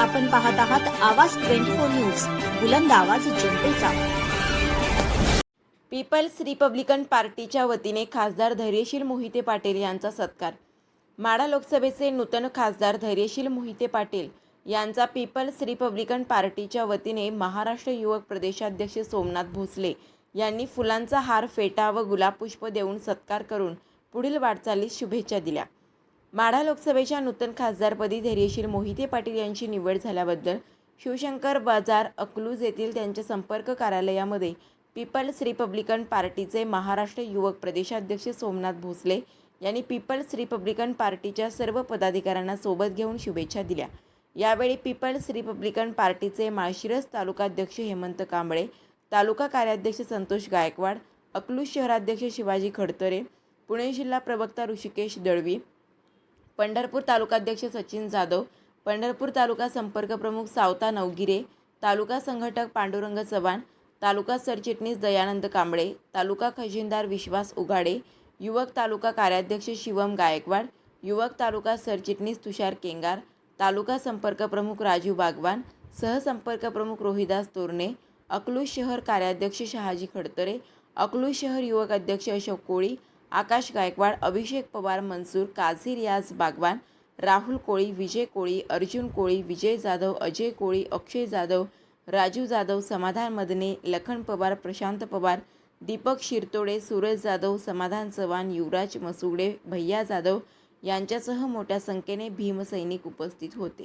आपण पाहत आहात आवाज ट्वेंटी फोर न्यूज बुलंद आवाज जनतेचा. पीपल्स रिपब्लिकन पार्टीच्या वतीने खासदार धैर्यशील मोहिते पाटील यांचा सत्कार. माडा लोकसभेचे नूतन खासदार धैर्यशील मोहिते पाटील यांचा पीपल्स रिपब्लिकन पार्टीच्या वतीने महाराष्ट्र युवक प्रदेशाध्यक्ष सोमनाथ भोसले यांनी फुलांचा हार फेटा व गुलाबपुष्प देऊन सत्कार करून पुढील वाटचालीस शुभेच्छा दिल्या. माढा लोकसभेच्या नूतन खासदारपदी धैर्यशील मोहिते पाटील यांची निवड झाल्याबद्दल शिवशंकर बाजार अकलूज येथील त्यांच्या संपर्क कार्यालयामध्ये पीपल्स रिपब्लिकन पार्टीचे महाराष्ट्र युवक प्रदेशाध्यक्ष सोमनाथ भोसले यांनी पीपल्स रिपब्लिकन पार्टीच्या सर्व पदाधिकाऱ्यांना सोबत घेऊन शुभेच्छा दिल्या. यावेळी पीपल्स रिपब्लिकन पार्टीचे माळशिरस तालुकाध्यक्ष हेमंत कांबळे तालुका कार्याध्यक्ष संतोष गायकवाड अकलूज शहराध्यक्ष शिवाजी खडतरे पुणे जिल्हा प्रवक्ता ऋषिकेश दळवी पंढरपूर तालुकाध्यक्ष सचिन जाधव पंढरपूर तालुका संपर्क प्रमुख सावता नवगिरे तालुका संघटक पांडुरंग चव्हाण तालुका सरचिटणीस दयानंद कांबळे तालुका खजिनदार विश्वास उघाडे युवक तालुका कार्याध्यक्ष शिवम गायकवाड युवक तालुका सरचिटणीस तुषार केंगार तालुका संपर्क प्रमुख राजू बागवान सहसंपर्क प्रमुख रोहिदास तोरणे अकलूज शहर कार्याध्यक्ष शहाजी खडतरे अकलूज शहर युवक अध्यक्ष अशोक कोळी आकाश गायकवाड अभिषेक पवार मनसूर काझी रियाज बागवान राहुल कोळी विजय कोळी अर्जुन कोळी विजय जाधव अजय कोळी अक्षय जाधव राजू जाधव समाधान मदने लखन पवार प्रशांत पवार दीपक शिरतोडे सूरज जाधव समाधान चव्हाण युवराज मसुगडे भैया जाधव यांच्यासह मोठ्या संख्येने भीमसैनिक उपस्थित होते.